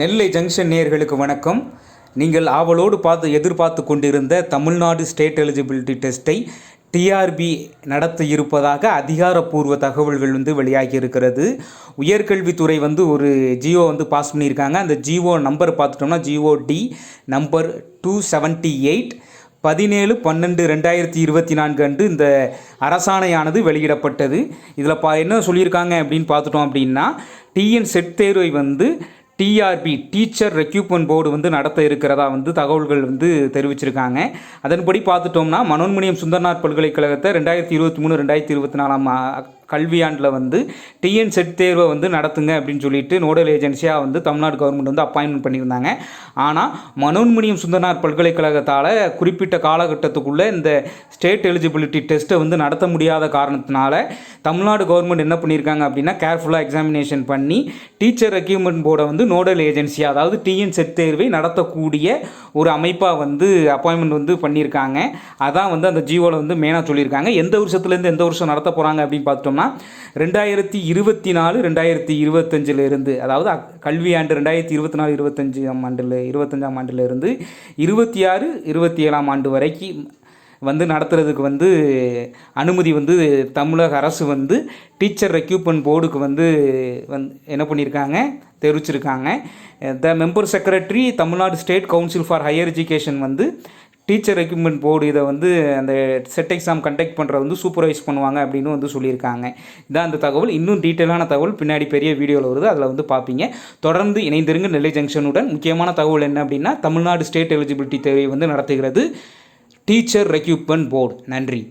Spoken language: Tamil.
நெல்லை ஜங்ஷன் நேயர்களுக்கு வணக்கம். நீங்கள் ஆவலோடு பார்த்து எதிர்பார்த்து கொண்டிருந்த தமிழ்நாடு ஸ்டேட் எலிஜிபிலிட்டி டெஸ்ட்டை டிஆர்பி நடத்த இருப்பதாக அதிகாரப்பூர்வ தகவல்கள் வந்து வெளியாகி இருக்கிறது உயர்கல்வித்துறை வந்து ஒரு ஜியோ வந்து பாஸ் பண்ணியிருக்காங்க. அந்த ஜியோ நம்பர் பார்த்துட்டோம்னா GO D number two seventy eight. பதினேழு பன்னெண்டு ரெண்டாயிரத்தி இருபத்தி நான்கு அன்று இந்த அரசாணையானது வெளியிடப்பட்டது. இதில் பா என்ன சொல்லியிருக்காங்க அப்படின்னு பார்த்துட்டோம் அப்படின்னா டிஎன் செட் தேர்வை வந்து டிஆர்பி டீச்சர் ரெக்யூப்மெண்ட் போர்டு வந்து நடத்த இருக்கிறதா வந்து தகவல்கள் வந்து தெரிவிச்சிருக்காங்க. அதன்படி பார்த்துட்டோம்னா மனோன்மணியம் சுந்தர்நாத் பல்கலைக்கழகத்தை ரெண்டாயிரத்தி இருபத்தி மூணு ரெண்டாயிரத்தி இருபத்தி நாலாம் கல்வியாண்டில் வந்து டிஎன் செட் தேர்வை வந்து நடத்துங்க அப்படின்னு சொல்லிட்டு நோடல் ஏஜென்சியாக வந்து தமிழ்நாடு கவர்மெண்ட் வந்து அப்பாயின்மெண்ட் பண்ணியிருந்தாங்க. ஆனால் மனோன்மணியம் சுந்தரனார் பல்கலைக்கழகத்தால் குறிப்பிட்ட காலகட்டத்துக்குள்ளே இந்த ஸ்டேட் எலிஜிபிலிட்டி டெஸ்ட்டை வந்து நடத்த முடியாத காரணத்தினால தமிழ்நாடு கவர்மெண்ட் என்ன பண்ணியிருக்காங்க அப்படின்னா கேர்ஃபுல்லாக எக்ஸாமினேஷன் பண்ணி டீச்சர் ரெக்யூப்மெண்ட் போர்டை வந்து நோடல் ஏஜென்சியாக அதாவது டிஎன் செட் தேர்வை நடத்தக்கூடிய ஒரு அமைப்பாக வந்து அப்பாயின்மெண்ட் வந்து பண்ணியிருக்காங்க. அதான் வந்து அந்த ஜியோவில் வந்து மெயினாக சொல்லியிருக்காங்க. எந்த வருஷத்துலேருந்து எந்த வருஷம் நடத்த போகிறாங்க அப்படின்னு பார்த்தோம்னா ரெண்டாயிரத்தி இருபத்தி நாலு ரெண்டாயிரத்தி இருபத்தஞ்சில் இருந்து அதாவது கல்வி கல்வியாண்டு ரெண்டாயிரத்தி இருபத்தி நாலு இருபத்தஞ்சாம் ஆண்டில் இருபத்தஞ்சாம் ஆண்டுலேருந்து இருபத்தி ஆறு இருபத்தி ஏழாம் ஆண்டு வரைக்கும் வந்து நடத்துறதுக்கு வந்து அனுமதி வந்து தமிழக அரசு வந்து டீச்சர் ரெக்யூப்மெண்ட் போர்டுக்கு வந்து வந்து என்ன பண்ணியிருக்காங்க தெரிவிச்சிருக்காங்க. The member secretary Tamil Nadu state council for higher education வந்து டீச்சர் ரெக்யூப்மெண்ட் போர்டு இதை வந்து அந்த செட் எக்ஸாம் கண்டக்ட் பண்ணுறது வந்து சூப்பர்வைஸ் பண்ணுவாங்க அப்படின்னு வந்து சொல்லியிருக்காங்க. இதான் அந்த தகவல். இன்னும் டீட்டெயிலான தகவல் பின்னாடி பெரிய வீடியோவில் வருது. அதில் வந்து பார்ப்பீங்க தொடர்ந்து இணைந்திருங்க நெல்லை ஜங்ஷனுடன். முக்கியமான தகவல் என்ன அப்படின்னா தமிழ்நாடு ஸ்டேட் எலிஜிபிலிட்டி தேர்வை வந்து நடத்துகிறது டீச்சர் ரெக்யூப்மெண்ட் போர்டு நன்றி.